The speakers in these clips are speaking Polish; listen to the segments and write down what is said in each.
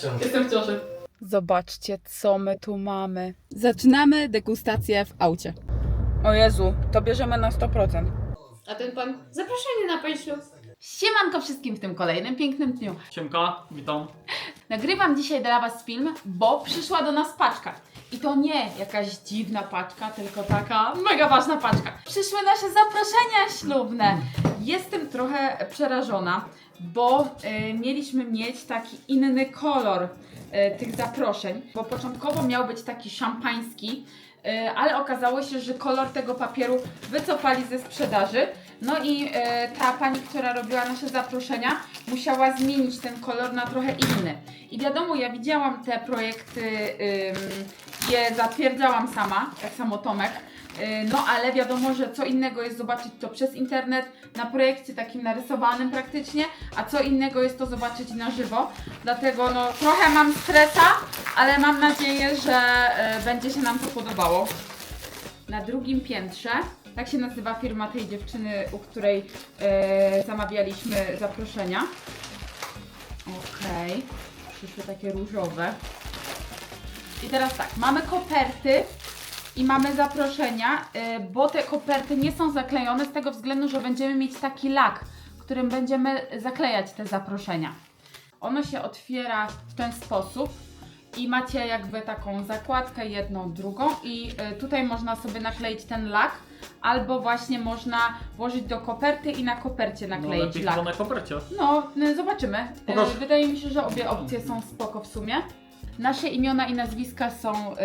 ciąży. Jestem w ciąży. Zobaczcie, co my tu mamy. Zaczynamy degustację w aucie. O Jezu, to bierzemy na 100%. A ten pan zaproszenie na państwo. Siemanko wszystkim w tym kolejnym pięknym dniu. Siemka, witam. Nagrywam dzisiaj dla Was film, bo przyszła do nas paczka. I to nie jakaś dziwna paczka, tylko taka mega ważna paczka. Przyszły nasze zaproszenia ślubne. Jestem trochę przerażona, bo y, mieliśmy mieć taki inny kolor y, tych zaproszeń, bo początkowo miał być taki szampański, y, ale okazało się, że kolor tego papieru wycofali ze sprzedaży. No i ta pani, która robiła nasze zaproszenia, musiała zmienić ten kolor na trochę inny. I wiadomo, ja widziałam te projekty, je zatwierdzałam sama, tak samo Tomek. Y, No ale wiadomo, że co innego jest zobaczyć to przez internet, na projekcie takim narysowanym praktycznie, a co innego jest to zobaczyć na żywo. Dlatego no trochę mam stresa, ale mam nadzieję, że y, będzie się nam to podobało. Na drugim piętrze, tak się nazywa firma tej dziewczyny, u której y, zamawialiśmy zaproszenia. Okej, przyszły takie różowe. I teraz tak, mamy koperty i mamy zaproszenia, y, bo te koperty nie są zaklejone z tego względu, że będziemy mieć taki lak, którym będziemy zaklejać te zaproszenia. Ono się otwiera w ten sposób i macie jakby taką zakładkę jedną, drugą i y, tutaj można sobie nakleić ten lak, albo właśnie można włożyć do koperty i na kopercie No nakleić lepiej lak. na kopercie. No, y, zobaczymy. Y, Pokaż. Wydaje mi się, że obie opcje są spoko w sumie. Nasze imiona i nazwiska są y,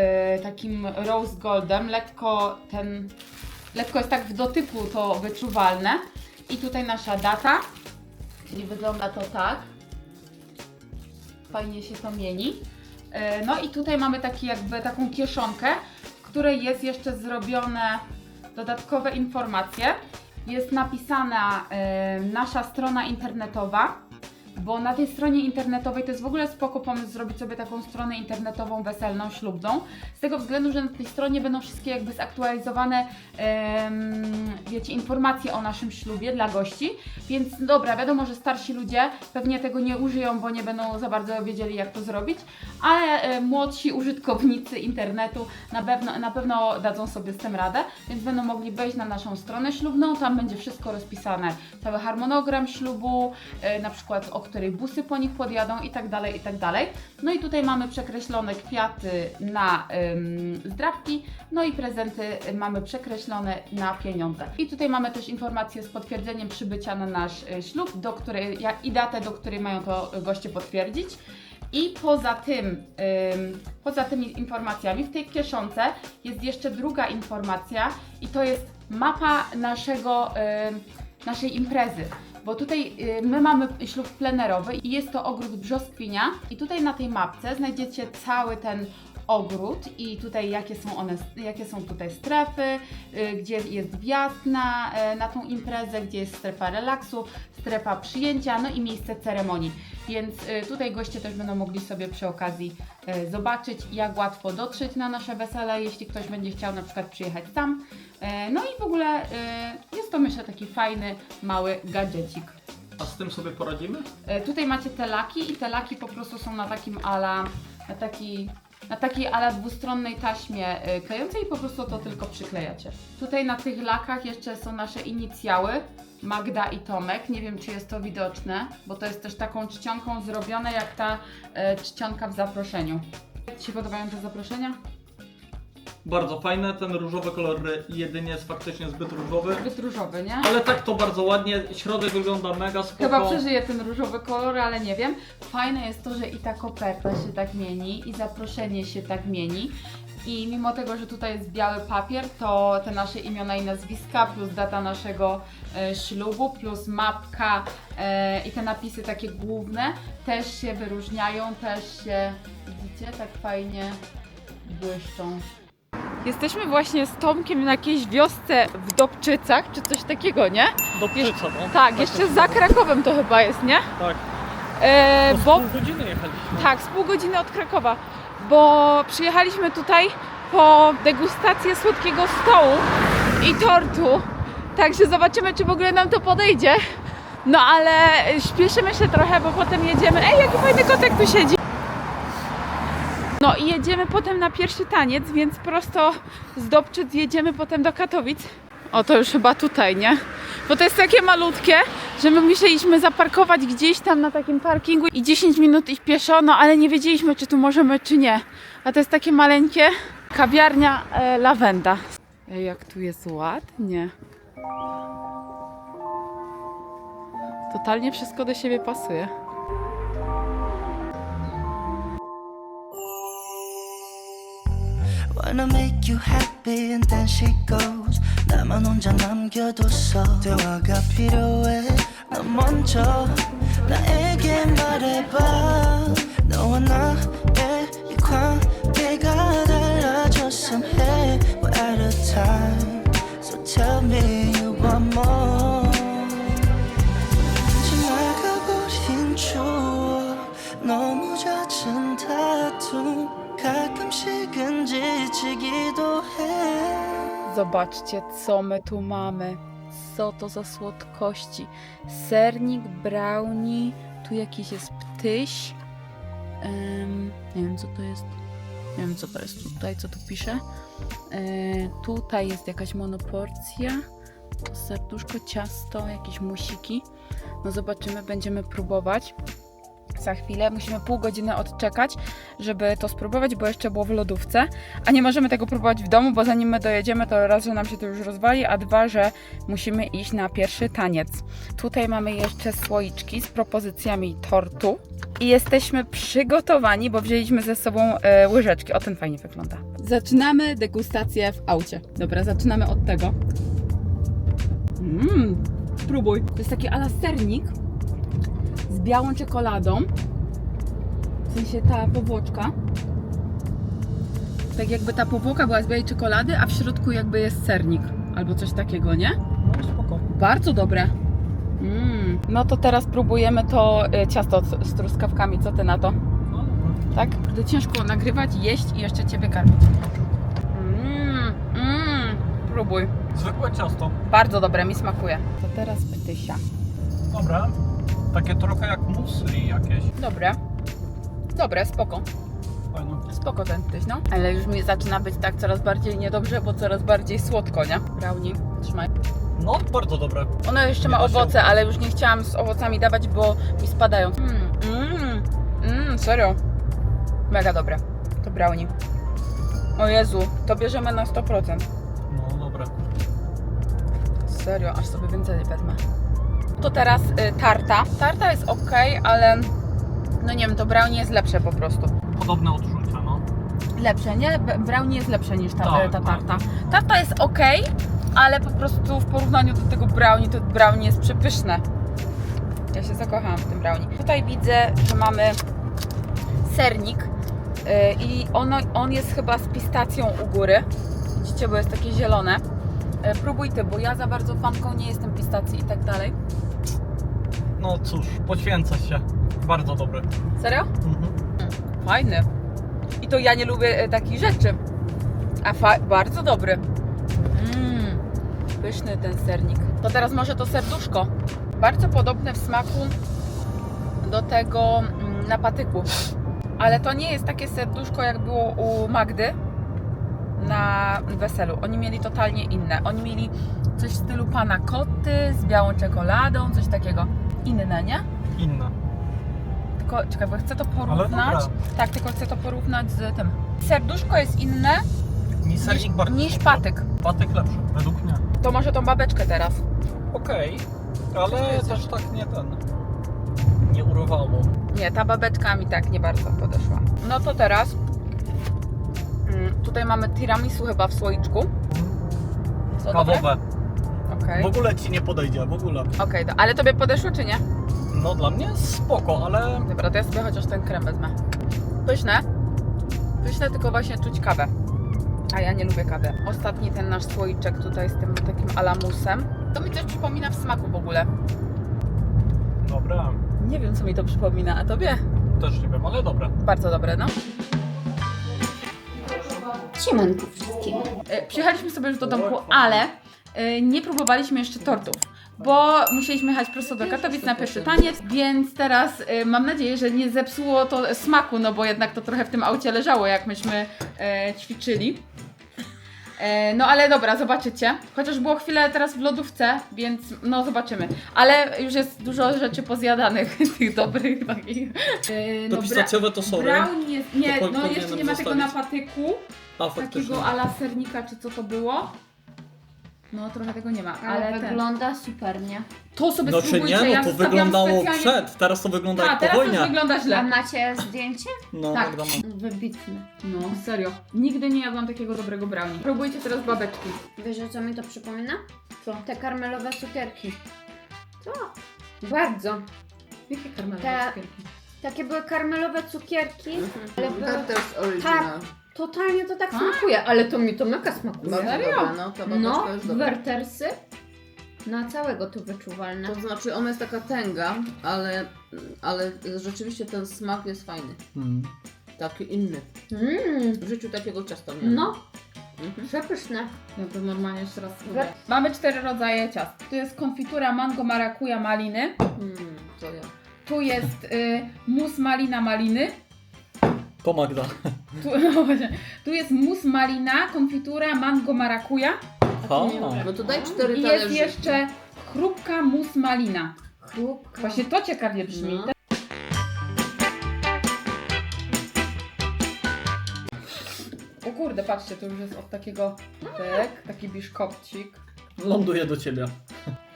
takim rose goldem, lekko ten, lekko jest tak w dotyku to wyczuwalne. I tutaj nasza data, czyli wygląda to tak. Fajnie się to mieni. Y, No i tutaj mamy taki jakby taką kieszonkę, w której jest jeszcze zrobione dodatkowe informacje. Jest napisana e, nasza strona internetowa, bo na tej stronie internetowej to jest w ogóle spoko pomysł zrobić sobie taką stronę internetową weselną, ślubną. Z tego względu, że na tej stronie będą wszystkie jakby zaktualizowane wiecie, informacje o naszym ślubie dla gości. Więc dobra, wiadomo, że starsi ludzie pewnie tego nie użyją, bo nie będą za bardzo wiedzieli jak to zrobić, ale e, młodsi użytkownicy internetu na pewno, na pewno dadzą sobie z tym radę, więc będą mogli wejść na naszą stronę ślubną, tam będzie wszystko rozpisane, cały harmonogram ślubu, e, na przykład o której busy po nich podjadą i tak dalej, i tak dalej. No i tutaj mamy przekreślone kwiaty na ym, zdrawki, no i prezenty mamy przekreślone na pieniądze. I tutaj mamy też informacje z potwierdzeniem przybycia na nasz e, ślub, do której, i datę, do której mają to goście potwierdzić. I poza tym, ym, poza tymi informacjami w tej kieszonce jest jeszcze druga informacja i to jest mapa naszego, ym, naszej imprezy. Bo tutaj y, my mamy ślub plenerowy i jest to ogród Brzoskwinia i tutaj na tej mapce znajdziecie cały ten ogród i tutaj jakie są one, jakie są tutaj strefy, y, gdzie jest wjazd na, e, na tą imprezę, gdzie jest strefa relaksu, strefa przyjęcia, no i miejsce ceremonii. Więc y, tutaj goście też będą mogli sobie przy okazji y, zobaczyć, jak łatwo dotrzeć na nasze wesele, jeśli ktoś będzie chciał na przykład przyjechać sam. E, No i w ogóle y, jest to myślę taki fajny, mały gadżecik. A z tym sobie poradzimy? Tutaj macie te laki i te laki po prostu są na takim ala, na taki na takiej ala dwustronnej taśmie e, klejącej i po prostu to tylko przyklejacie. Tutaj na tych lakach jeszcze są nasze inicjały, Magda i Tomek. Nie wiem, czy jest to widoczne, bo to jest też taką czcionką zrobione jak ta e, czcionka w zaproszeniu. Ci się podobają te zaproszenia? Bardzo fajne, ten różowy kolor jedynie jest faktycznie zbyt różowy. Zbyt różowy, nie? Ale tak to bardzo ładnie, środek wygląda mega spoko. Chyba przeżyję ten różowy kolor, ale nie wiem. Fajne jest to, że i ta koperta się tak mieni, i zaproszenie się tak mieni. I mimo tego, że tutaj jest biały papier, to te nasze imiona i nazwiska, plus data naszego e, ślubu, plus mapka e, i te napisy takie główne też się wyróżniają, też się, widzicie, tak fajnie błyszczą. Jesteśmy właśnie z Tomkiem na jakiejś wiosce w Dobczycach, czy coś takiego, nie? Do Pczyca, no. Tak, jeszcze za Krakowem to chyba jest, nie? Tak, E, bo bo z pół godziny jechaliśmy. tak, z pół godziny od Krakowa, bo przyjechaliśmy tutaj po degustację słodkiego stołu i tortu. Także zobaczymy, czy w ogóle nam to podejdzie. No ale śpieszymy się trochę, bo potem jedziemy. Ej, jaki fajny kotek tu siedzi. No i jedziemy potem na pierwszy taniec, więc prosto z Dobczyc jedziemy potem do Katowic. O, to już chyba tutaj, nie? Bo to jest takie malutkie, że my musieliśmy zaparkować gdzieś tam na takim parkingu i 10 minut iść pieszo, no ale nie wiedzieliśmy, czy tu możemy, czy nie. A to jest takie maleńkie kawiarnia e, Lawenda. Ej, jak tu jest ładnie. Totalnie wszystko do siebie pasuje. Wanna make you happy and then she goes 나만 혼자 남겨뒀어 대화가 필요해 너 먼저 나에게 말해봐 Zobaczcie, co my tu mamy. Co to za słodkości. Sernik, brownie, tu jakiś jest ptyś. Em, nie wiem, co to jest. Nie wiem, co to jest tutaj, co tu pisze. E, tutaj jest jakaś monoporcja. Serduszko, ciasto, jakieś musiki. No zobaczymy, będziemy próbować. Za chwilę musimy pół godziny odczekać, żeby to spróbować, bo jeszcze było w lodówce. A nie możemy tego próbować w domu, bo zanim my dojedziemy, to raz, że nam się to już rozwali, a dwa, że musimy iść na pierwszy taniec. Tutaj mamy jeszcze słoiczki z propozycjami tortu. I jesteśmy przygotowani, bo wzięliśmy ze sobą e, łyżeczki. O, ten fajnie wygląda. Zaczynamy degustację w aucie. Dobra, zaczynamy od tego. Mmm, spróbuj. To jest taki ala sernik z białą czekoladą. W sensie ta powłoczka. Tak jakby ta powłoka była z białej czekolady, a w środku jakby jest sernik. Albo coś takiego, nie? No spoko. Bardzo dobre. Mm. No to teraz próbujemy to y, ciasto z, truskawkami. Co ty na to? No. Tak? To ciężko nagrywać, jeść i jeszcze ciebie karmić. Mmm, mmm. Próbuj. Zwykłe ciasto. Bardzo dobre, mi smakuje. To teraz ptysia. Dobra. Takie trochę jak musli jakieś. Dobre. Dobre, spoko. Fajne. Spoko ten ptyś, no. Ale już mi zaczyna być tak coraz bardziej niedobrze, bo coraz bardziej słodko, nie? Brownie, trzymaj. No, bardzo dobre. Ono jeszcze ma owoce, ale już nie chciałam z owocami dawać, bo mi spadają. Mmm, mmm, mm, serio. Mega dobre. To brownie. O Jezu, to bierzemy na 100%. No, dobre. Serio, aż sobie więcej wezmę. To teraz y, tarta. Tarta jest ok, ale no nie wiem, to brownie jest lepsze po prostu. Podobne odczucia, no. Lepsze, nie? Brownie jest lepsze niż ta, Tak, ta tak. tarta. Tarta jest ok, ale po prostu w porównaniu do tego brownie, to brownie jest przepyszne. Ja się zakochałam w tym brownie. Tutaj widzę, że mamy sernik yy, i ono, on jest chyba z pistacją u góry. Widzicie, bo jest takie zielone. Yy, próbuj ty, bo ja za bardzo fanką nie jestem pistacji i tak dalej. No cóż, poświęcę się. Bardzo dobry. Serio? Mhm. Fajny. I to ja nie lubię e, takich rzeczy. A fa- bardzo dobry. Mmm, pyszny ten sernik. To teraz może to serduszko. Bardzo podobne w smaku do tego mm, na patyku. Ale to nie jest takie serduszko jak było u Magdy na weselu. Oni mieli totalnie inne. Oni mieli coś w stylu pana koty z białą czekoladą, coś takiego. Inne, nie? Inne. Tylko, czekaj, bo chcę to porównać. Tak, tylko chcę to porównać z tym. Serduszko jest inne Mi sernik niż, bardziej niż patyk. Patyk lepszy, według mnie. To może tą babeczkę teraz. Okej, ale jest też tak nie ten. Nie urywało. Nie, ta babeczka mi tak nie bardzo podeszła. No to teraz. Tutaj mamy tiramisu chyba w słoiczku. Co, dobre? Kawowe. Okej, W ogóle ci nie podejdzie, w ogóle. Okej, to- ale tobie podeszło czy nie? No dla mnie spoko, ale Dobra, to ja sobie chociaż ten krem wezmę. Pyszne. Pyszne, tylko właśnie czuć kawę. A ja nie lubię kawy. Ostatni ten nasz słoiczek tutaj z tym takim alamusem. To mi coś przypomina w smaku w ogóle. dobra. Nie wiem, co mi to przypomina, a tobie? Też nie wiem, ale dobre. Bardzo dobre, no. Siemanko wszystkim. E, Przyjechaliśmy sobie już do domku, ale e, nie próbowaliśmy jeszcze tortów. bo musieliśmy jechać prosto do Katowic na pierwszy taniec, więc teraz y, mam nadzieję, że nie zepsuło to smaku, no bo jednak to trochę w tym aucie leżało, jak myśmy e, ćwiczyli. E, no ale dobra, zobaczycie. Chociaż było chwilę teraz w lodówce, więc no zobaczymy. Ale już jest dużo rzeczy pozjadanych, tych dobrych takich. E, To no, pistacjowe to sorry. Brown jest, nie, To po- no jeszcze nie ma tego na zostawić. patyku, A faktycznie. takiego ala sernika, czy co to było. No trochę tego nie ma, ale, Ale ten. wygląda super, nie? To sobie No czy spróbujcie, nie, ja no to wyglądało specjalnie... przed, teraz to wygląda A, jak po teraz to już wygląda A źle. macie zdjęcie? No, Tak. Magda ma. Wybitne. No, serio. Nigdy nie jadłam takiego dobrego brownie. Próbujcie teraz babeczki. Wiesz o co mi to przypomina? Co? Te karmelowe cukierki. Co? Bardzo. Jakie karmelowe Te- cukierki? Takie były karmelowe cukierki, ale były... Tak, to jest original. Totalnie to tak A? smakuje, ale to mi to mega smakuje. Bardzo Serio? dobra, no, ta No, babeczka dobra. wertersy na całego to wyczuwalne. To znaczy ona jest taka tęga, ale, ale rzeczywiście ten smak jest fajny. Hmm. Taki inny. Mmm, W życiu takiego ciasta nie ma. no, Mhm. przepyszne. Ja to normalnie jeszcze raz spróbuję. Mamy cztery rodzaje ciast. Tu jest konfitura mango, marakuja, maliny. Mm, to ja. Tu jest y, mus malina, maliny. To Magda. Tu, no właśnie. tu jest mus malina, konfitura mango, marakuja. Ha. No to daj cztery I jest talerzyki. jeszcze chrupka mus malina. Chrupka. Właśnie to ciekawie brzmi. No. O kurde, patrzcie, to już jest od takiego tak, taki biszkopcik. Ląduje do ciebie.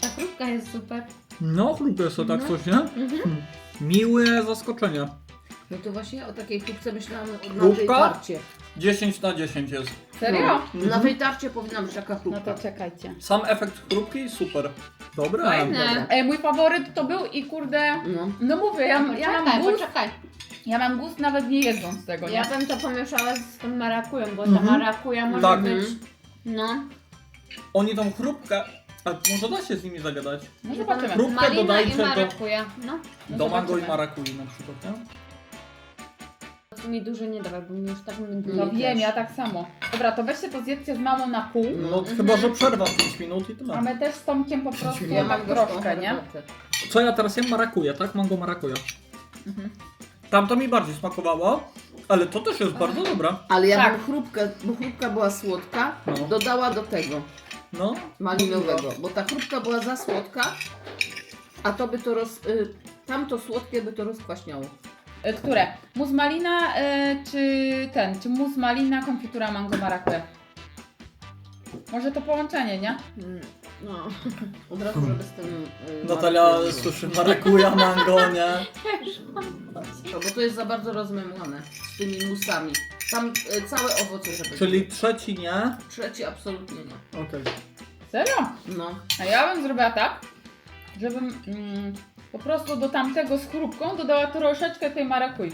Ta chrupka jest super. No, lubię sobie tak No. coś, nie? Mhm. Miłe zaskoczenie. No to właśnie o takiej kubce myślałam na tej tarcie. 10 na 10 jest. Serio? No, na tej tarcie powinna być taka No to czekajcie. Sam efekt chrupki super. Dobre. Fajne. dobra. Ej, mój faworyt to był i kurde, No. no mówię, ja, ja mam gust, poczekaj. ja mam gust nawet nie jedząc tego, nie? Ja bym to pomieszała z tą marakują, bo ta Mhm. marakuja może Tak. być... Mhm. No. Oni tą chrupkę... A może da się z nimi zagadać? No zobaczymy. Chrupkę Malina dodajcie i do- marakuja. No. No Do mango i zobaczymy. marakui na przykład, nie? To mi dużo nie dawaj, bo mi już tak mydli. No wiem, też. ja tak samo. Dobra, to weźcie to zjedzcie z mamą na pół, No chyba, że przerwa 5 minut i a tyle. my też z Tomkiem po prostu Ja tak troszkę, nie? Co ja teraz jem? Marakuja, tak? Mango marakuja. Mhm. Tamto mi bardziej smakowało, ale to też jest bardzo dobre. Ale ja Tak. bym chrupkę, bo chrupka była słodka, No. dodała do tego No, malinowego, bo ta chrupka była za słodka, a to by to roz... Y, tamto słodkie by to rozkwaśniało. E, Które? Mus malina e, czy ten? Czy mus malina, konfitura mango marakuja? Może to połączenie, nie? No, od razu, żeby z tym... Y, Natalia marakują. suszy marakuja, mango, nie? No, bo to jest za bardzo rozmemłane z tymi musami. Tam y, całe owoce, żeby... Czyli trzeci nie? Trzeci absolutnie nie. Okej. Serio? No. A ja bym zrobiła tak, żebym mm, po prostu do tamtego z chrupką dodała troszeczkę tej marakui.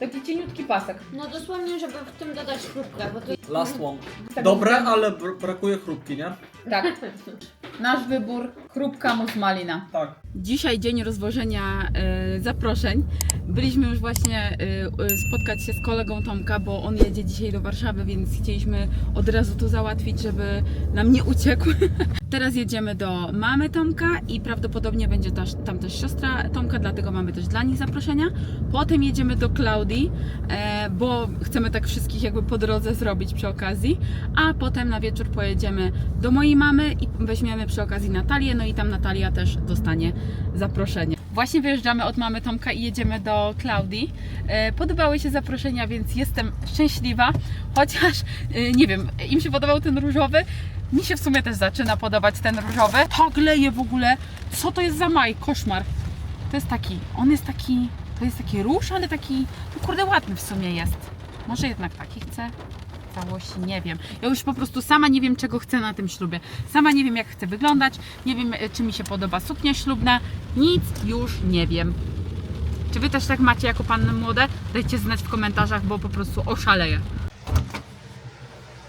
Taki cieniutki pasek. No dosłownie, żeby w tym dodać chrupkę, bo to Last one. Tak Dobre, ale br- brakuje chrupki, nie? Tak. Nasz wybór, chrupka mus malina. Tak. Dzisiaj dzień rozwożenia e, zaproszeń. Byliśmy już właśnie e, e, spotkać się z kolegą Tomka, bo on jedzie dzisiaj do Warszawy, więc chcieliśmy od razu to załatwić, żeby nam nie uciekł. Teraz jedziemy do mamy Tomka i prawdopodobnie będzie też, tam też siostra Tomka, dlatego mamy też dla nich zaproszenia. Potem jedziemy do Klaudii, e, bo chcemy tak wszystkich jakby po drodze zrobić przy okazji, a potem na wieczór pojedziemy do mojej mamy i weźmiemy przy okazji Natalię, no i tam Natalia też dostanie zaproszenie. Właśnie wyjeżdżamy od mamy Tomka i jedziemy do Klaudii. E, Podobały się zaproszenia, więc jestem szczęśliwa, chociaż e, nie wiem, im się podobał ten różowy. Mi się w sumie też zaczyna podobać ten różowy. Tak leje w ogóle. Co to jest za maj? Koszmar. To jest taki, on jest taki, to jest taki róż, ale taki, no kurde, ładny w sumie jest. Może jednak taki chcę? Całości nie wiem. Ja już po prostu sama nie wiem, czego chcę na tym ślubie. Sama nie wiem, jak chcę wyglądać. Nie wiem, e, czy mi się podoba suknia ślubna. Nic już nie wiem. Czy Wy też tak macie jako panny młode? Dajcie znać w komentarzach, bo po prostu oszaleję.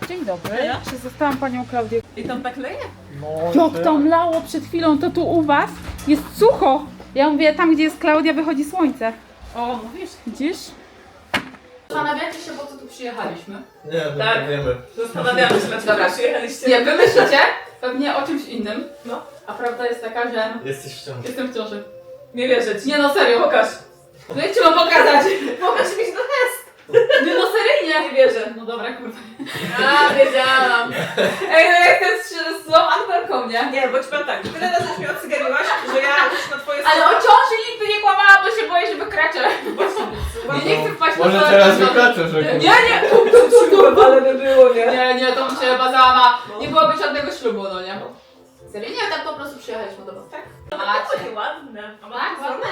Dzień dobry. Czy zostałam Panią Klaudię? I tam tak leje? No, Jak to mlało przed chwilą, to tu u Was jest sucho. Ja mówię, tam gdzie jest Klaudia wychodzi słońce. O, mówisz? Widzisz? Zastanawiacie się, po co tu przyjechaliśmy? Nie, Tak. wiemy. Zastanawiamy się, dlaczego Dobra. przyjechaliście. Nie, wy myślicie pewnie o czymś innym. No, A prawda jest taka, że Jesteś w ciąży. jestem w ciąży. Nie wierzę ci. Nie no, serio. Pokaż. No jak ci mam pokazać? Pokaż mi to test. Nie no, seryjnie. Nie wierzę. No dobra, kurwa. A, wiedziałam. Ej, no jak ten z, z złą Antwerką, nie? Nie, bo ci powiem tak, tyle razy mnie odsygariłaś, że ja już na twoje Ale o ciąży nigdy nie kłamałam, bo się boję, że wykraczę. Ja nie chcę wpaść na Może to, teraz że- wykraczesz, że Nie, nie, tu, tu, tu, tu. Ale by było, nie? Nie, nie, to bym się chyba załama. Nie byłoby żadnego ślubu, no nie? Serio? Nie, tak po prostu przyjechaliśmy do was, tak? Macie. ładne. A Tak, ładne.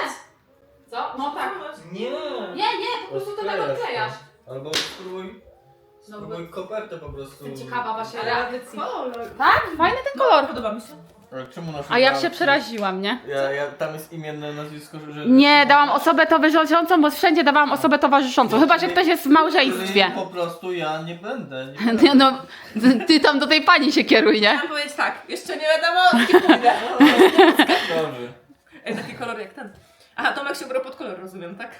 Co? No tak. Nie. Nie, nie, po prostu to tak odklejasz. Albo spróbuj, No, spróbuj kopertę po prostu. Jestem ciekawa waszej Ale reakcji. kolor. Tak? Fajny ten kolor. Podoba mi się. Ale czemu A ja się przeraziłam, nie? Ja, ja, tam jest imienne nazwisko, że... Nie, dałam osobę towarzyszącą, bo wszędzie dawałam osobę towarzyszącą. Chyba, że ktoś jest w małżeństwie. Której Po prostu ja nie będę. Nie będę. Nie, No, ty tam do tej pani się kieruj, nie? Chciałam powiedzieć tak, jeszcze nie wiadomo, kim pójdę. Dobrze. Ej, taki kolor jak ten. Aha, Tomek się ubrał pod kolor, rozumiem, tak?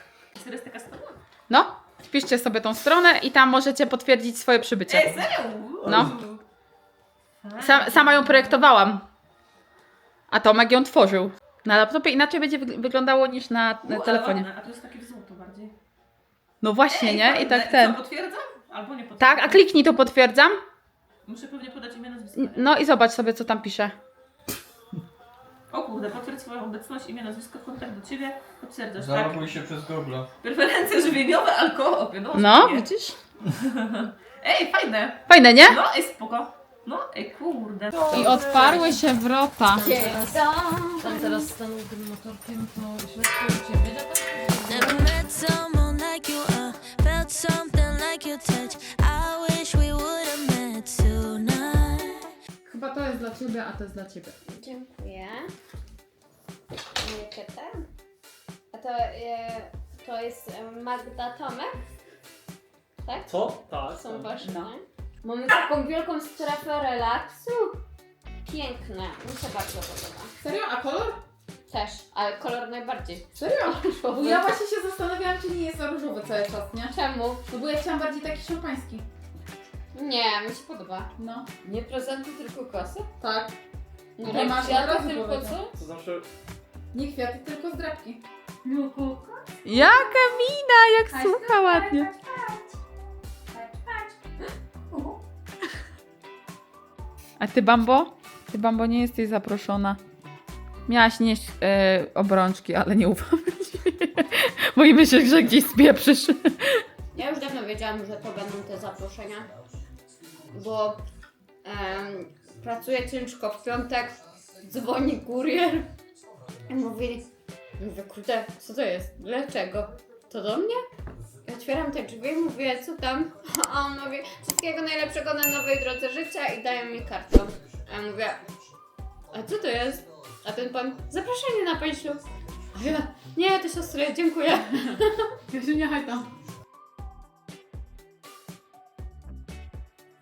To jest taka strona. No, wpiszcie sobie tą stronę i tam możecie potwierdzić swoje przybycie. Ej, serio? No. Sa sama ją projektowałam. A Tomek ją tworzył. Na laptopie inaczej będzie wyg- wyglądało niż na, na U, ale telefonie. ładne, A to jest takie w złoto bardziej. No właśnie, nie? I tak ten. Co, potwierdzam? Albo nie potwierdzam? Tak, a kliknij to potwierdzam. Muszę pewnie podać imię, nazwisko. No i zobacz sobie, co tam pisze. O kurde, potwierdź swoją obecność, imię, nazwisko, kontakt do Ciebie. Potwierdzasz, tak? Zaloguj się przez Google. Preferencje żywieniowe, alkohol. No, No, nie. widzisz? Ej, fajne. Fajne, nie? No, ej, spoko. No, ej, kurde. I otwarły się wrota. Tam teraz stanął tym motorkiem po środku u ciebie. Never met someone like you, uh, felt something like your touch. Dla ciebie, a to jest dla ciebie. Dziękuję. Nikietę. A to, e, to jest e, Magda Tomek? Tak? Co? Tak. Są tak. wasze, nie? Mamy taką wielką strefę relaksu. Piękne. Mi się bardzo podoba. Serio? A kolor? Też, ale kolor najbardziej. Serio? Bo ja właśnie się zastanawiałam, czy nie jest różowy cały czas, nie? Czemu? No bo ja chciałam bardziej taki szampański. Nie, mi się podoba. No, Nie prezenty, tylko kosy? tak. No To nie masz od kwiaty, razu tylko powiedział. co? To znaczy, Nie kwiaty, tylko zdrabki. No Jaka mina, jak słucha ładnie. A ty, Bambo? Ty, Bambo, nie jesteś zaproszona. Miałaś nieść e, obrączki, ale nie ufam ci. Boimy się, że gdzieś spieprzysz. Ja już dawno wiedziałam, że to będą te zaproszenia, bo em, pracuję ciężko w piątek, dzwoni kurier i mówi, mówię, kurde, co to jest, dlaczego, to do mnie? Otwieram te drzwi i mówię, co tam? A on mówi, wszystkiego najlepszego na nowej drodze życia i daje mi kartę. A ja mówię, a co to jest? A ten pan, zaproszenie na pańślub. A ja, nie, to siostry, dziękuję. Ja się nie tam.